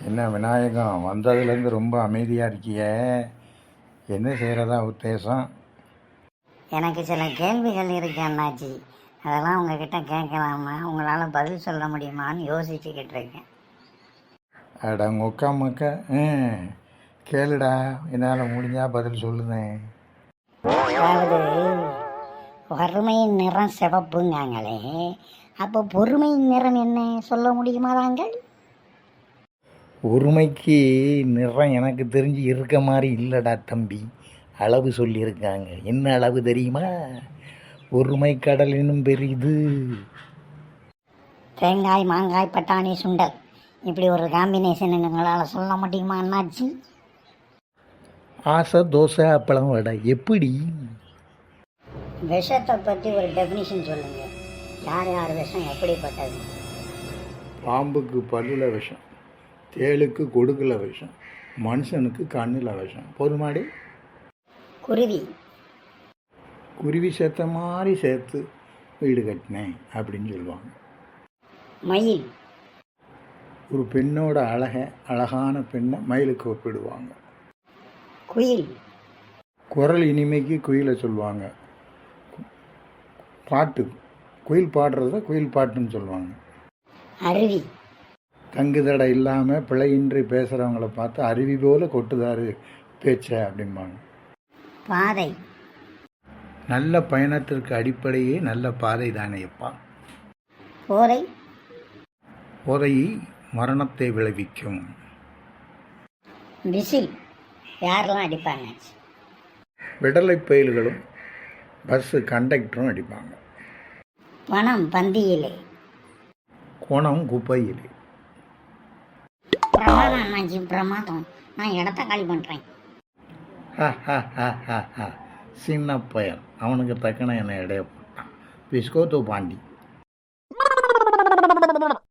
என்ன விநாயகம் வந்ததுலேருந்து ரொம்ப அமைதியாக இருக்கியே? என்ன செய்கிறதா உத்தேசம்? எனக்கு சில கேள்விகள் இருக்கு அண்ணாச்சி. அதெல்லாம் உங்ககிட்ட கேட்கலாமா? உங்களால் பதில் சொல்ல முடியுமான்னு யோசிச்சுக்கிட்டு இருக்கேன். அட மொக்கா மொக்க. கேளுடா. என்னால் முடிஞ்சா பதில் சொல்லுதேன் அதாவது வறுமையின் நிறம் சிவப்புங்காங்களே. அப்போ பொறுமையின் நிறம் என்ன? சொல்ல முடியுமா தாங்கள்? ஒருமைக்கு நிறம் எனக்கு தெரிஞ்சு இருக்க மாதிரி இல்லைடா தம்பி. அளவு சொல்லியிருக்காங்க. என்ன அளவு தெரியுமா? ஒருமை கடலினும் பெரிது. தேங்காய் மாங்காய் பட்டாணி சுண்டல். இப்படி ஒரு காம்பினேஷன் எங்களால் சொல்ல முடியுமா அண்ணாச்சி? ஆசை தோசை அப்பளம் வடை. எப்படி? விஷத்தை பற்றி ஒரு டெஃபினிஷன் சொல்லுங்க. யார் யார் விஷம் எப்படிப்பட்டது? பாம்புக்கு பல்லில் விஷம். தேளுக்கு கொடுக்கல விஷம். மனுஷனுக்கு கண்ணில் விஷம். போதுமாடி குருவி. குருவி சேர்த்த மாதிரி சேர்த்து வீடு கட்டினேன் அப்படின்னு சொல்லுவாங்க. மயில். ஒரு பெண்ணோட அழகை அழகான பெண்ணை மயிலுக்கு ஒப்பிடுவாங்க. குயில். குரல் இனிமைக்கு குயிலை சொல்லுவாங்க. பாட்டு. குயில் பாடுறத குயில் பாட்டுன்னு சொல்லுவாங்க. அருவி. தங்குதடை இல்லாமல் பிழையின்றி பேசுகிறவங்கள பார்த்து அருவி போல கொட்டுதாரு பேச்ச அப்படிம்பாங்க. பாதை. நல்ல பயணத்திற்கு அடிப்படையே நல்ல பாதை தானேப்பா போதை. போதை மரணத்தை விளைவிக்கும். விசில். யாரெல்லாம் அடிப்பாங்க? விடலை பயில்களும் பஸ்ஸு கண்டக்டரும் அடிப்பாங்க. பணம் பந்தியிலே. குணம் குப்பையிலே. பிரமாதம் அண்ணாச்சி பிரமாதம். நான் இடத்த காலி பண்ணுறேன் சின்ன பையன் அவனுக்கு தக்கன என்னை இடைய போட்டான். பிஸ்கோ தூ பாண்டி.